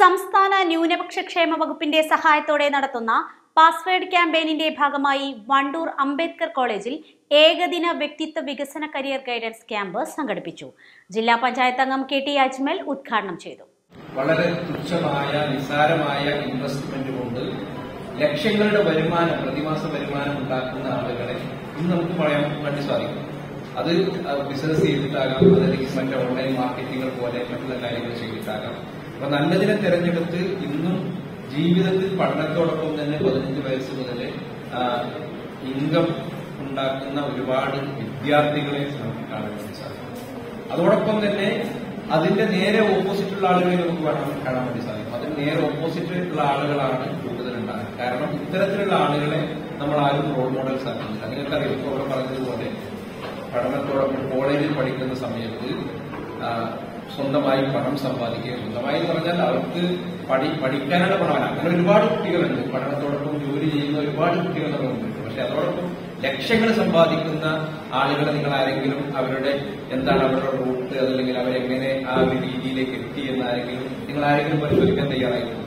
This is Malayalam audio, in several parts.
സംസ്ഥാന ന്യൂനപക്ഷ ക്ഷേമ വകുപ്പിന്റെ സഹായത്തോടെ നടത്തുന്ന പാസ്വേഡ് ക്യാമ്പയിനിന്റെ ഭാഗമായി വണ്ടൂർ അംബേദ്കർ കോളേജിൽ ഏകദിന വ്യക്തിത്വ വികസന കരിയർ ഗൈഡൻസ് ക്യാമ്പ് സംഘടിപ്പിച്ചു. ജില്ലാ പഞ്ചായത്ത് അംഗം കെ ടി അജ്മൽ ഉദ്ഘാടനം ചെയ്തു. വളരെ തുച്ഛമായ നിസ്സാരമായ ഇൻവെസ്റ്റ്മെന്റ് കൊണ്ട് ലക്ഷങ്ങളുടെ വരുമാനം പ്രതിമാസ വരുമാനം ഉണ്ടാക്കുന്ന ആളുകളെ ഇന്ന് നമുക്ക് പറയാൻ വേണ്ടി സാധിക്കും. അത് ബിസിനസ് ചെയ്തിട്ടാകാം അതല്ലെങ്കിൽ മറ്റേ ഓൺലൈൻ മാർക്കറ്റിംഗ് പോലെ മറ്റുള്ള കാര്യങ്ങൾ ചെയ്തിട്ടാകാം. അപ്പൊ നല്ലതിനെ തെരഞ്ഞെടുത്ത് ഇന്നും ജീവിതത്തിൽ പഠനത്തോടൊപ്പം തന്നെ പതിനഞ്ച് വയസ്സ് മുതൽ ഇൻകം ഉണ്ടാക്കുന്ന ഒരുപാട് വിദ്യാർത്ഥികളെ നമുക്ക് കാണാൻ സാധിക്കും. അതോടൊപ്പം തന്നെ അതിന്റെ നേരെ ഓപ്പോസിറ്റ് ഉള്ള ആളുകളെ നമുക്ക് കാണാൻ വേണ്ടി സാധിക്കും. അതിന് നേരെ ഓപ്പോസിറ്റ് ഉള്ള ആളുകളാണ് കൂടുതൽ ഉണ്ടാകുന്നത് കാരണം ഇത്തരത്തിലുള്ള ആളുകളെ നമ്മൾ ആരും റോൾ മോഡൽസ് ആക്കുന്നില്ല. നിങ്ങൾക്ക് അറിയാം ഇപ്പോൾ പറഞ്ഞതുപോലെ പഠനത്തോടൊപ്പം കോളേജിൽ പഠിക്കുന്ന സമയത്ത് സ്വന്തമായി പണം സമ്പാദിക്കുക സ്വന്തമായി എന്ന് പറഞ്ഞാൽ അവർക്ക് പഠി പഠിക്കാനുള്ള പണമല്ല അങ്ങനെ ഒരുപാട് കുട്ടികളുണ്ട്. പഠനത്തോടൊപ്പം ജോലി ചെയ്യുന്ന ഒരുപാട് കുട്ടികൾ നമുക്കുണ്ട് പക്ഷെ അതോടൊപ്പം ലക്ഷ്യങ്ങൾ സമ്പാദിക്കുന്ന ആളുകളെ നിങ്ങൾ ആരെങ്കിലും അവരുടെ എന്താണ് അവരുടെ റൂട്ട് അതല്ലെങ്കിൽ അവരെങ്ങനെ ആ ഒരു രീതിയിലേക്ക് എത്തി എന്ന് ആരെങ്കിലും നിങ്ങൾ ആരെങ്കിലും പരിശോധിക്കാൻ തയ്യാറായിരുന്നു?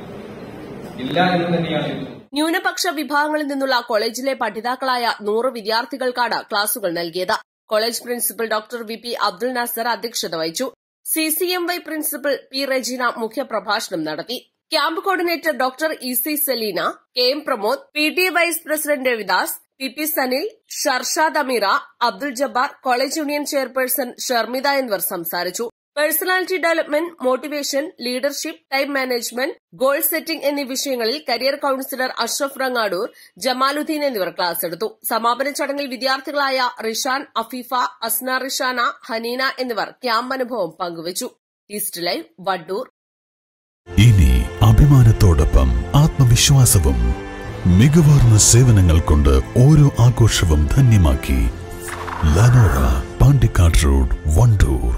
ഇല്ല എന്ന് തന്നെയാണ്. ന്യൂനപക്ഷ വിഭാഗങ്ങളിൽ നിന്നുള്ള കോളേജിലെ പഠിതാക്കളായ നൂറ് വിദ്യാർത്ഥികൾക്കാണ് ക്ലാസുകൾ നൽകിയത്. College principal doctor V P Abdul Nasar അധ്യക്ഷത വഹിച്ചു. C C M Y principal P Regina മുഖ്യപ്രഭാഷണം നടത്തി. Camp coordinator doctor E C Selina K M Pramod P T vice president Ravidas P Sanil Sharshad Ameera Abdul Jabbar college union chairperson Sharmitha എന്നിവർ സംസാരിച്ചു. Personality development motivation leadership time management goal setting എന്നീ വിഷയങ്ങളിൽ കരിയർ കൌൺസിലർ അഷ്റഫ് റങ്ങാടൂർ ജമാലുദ്ദീൻ എന്നിവർ ക്ലാസ് എടുത്തു. സമാപന ചടങ്ങിൽ വിദ്യാർത്ഥികളായ റിഷാൻ അഫീഫ അസ്ന റിഷാന ഹനീന എന്നിവർ ക്യാമ്പ് അനുഭവം പങ്കുവച്ചു. ഈസ്റ്റ് ലൈവ് വഡ്ഡൂർ ഇനി അഭിമാനത്തോടൊപ്പം ആത്മവിശ്വാസവും മികവാർന്ന സേവനങ്ങൾ കൊണ്ട് ഓരോ ആഘോഷവും ധന്യമാക്കി. ലനോറ പാണ്ടിക്കാട് റോഡ് വണ്ടൂർ